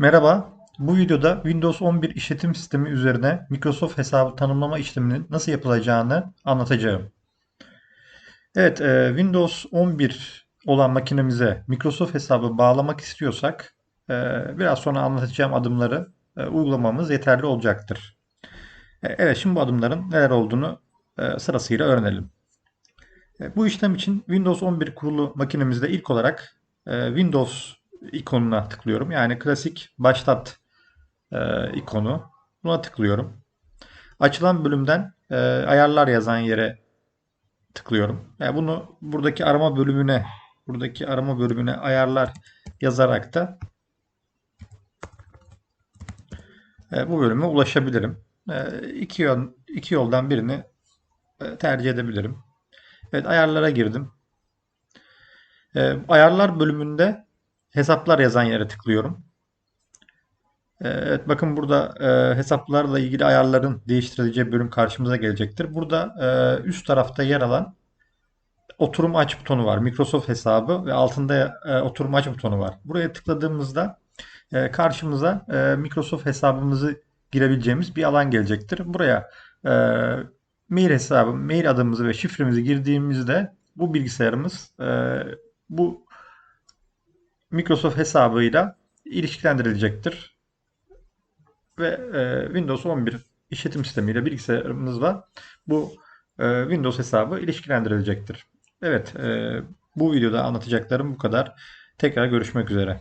Merhaba, bu videoda Windows 11 işletim sistemi üzerine Microsoft hesabı tanımlama işleminin nasıl yapılacağını anlatacağım. Evet, e, Windows 11 olan makinemize Microsoft hesabı bağlamak istiyorsak e, biraz sonra anlatacağım adımları e, uygulamamız yeterli olacaktır. Evet, şimdi bu adımların neler olduğunu sırasıyla öğrenelim. Bu işlem için Windows 11 kurulu makinemizde ilk olarak Windows ikonuna tıklıyorum. Yani klasik başlat e, ikonu. Buna tıklıyorum. Açılan bölümden e, ayarlar yazan yere tıklıyorum. Yani bunu buradaki arama bölümüne buradaki arama bölümüne ayarlar yazarak da e, bu bölüme ulaşabilirim. E, iki, yol, iki yoldan birini e, tercih edebilirim. Evet ayarlara girdim. E, ayarlar bölümünde hesaplar yazan yere tıklıyorum. E, Evet bakın burada e, hesaplarla ilgili ayarların değiştirileceği bölüm karşımıza gelecektir. Burada e, üst tarafta yer alan oturum aç butonu var. Microsoft hesabı ve altında e, oturum aç butonu var. Buraya tıkladığımızda e, karşımıza e, Microsoft hesabımızı girebileceğimiz bir alan gelecektir. Buraya e, mail hesabı, mail adımızı ve şifremizi girdiğimizde bu bilgisayarımız e, bu Microsoft hesabıyla ilişkilendirilecektir. Ve e, Windows 11 işletim sistemiyle bilgisayarımızla bu e, Windows hesabı ilişkilendirilecektir. Evet, e, bu videoda anlatacaklarım bu kadar. Tekrar görüşmek üzere.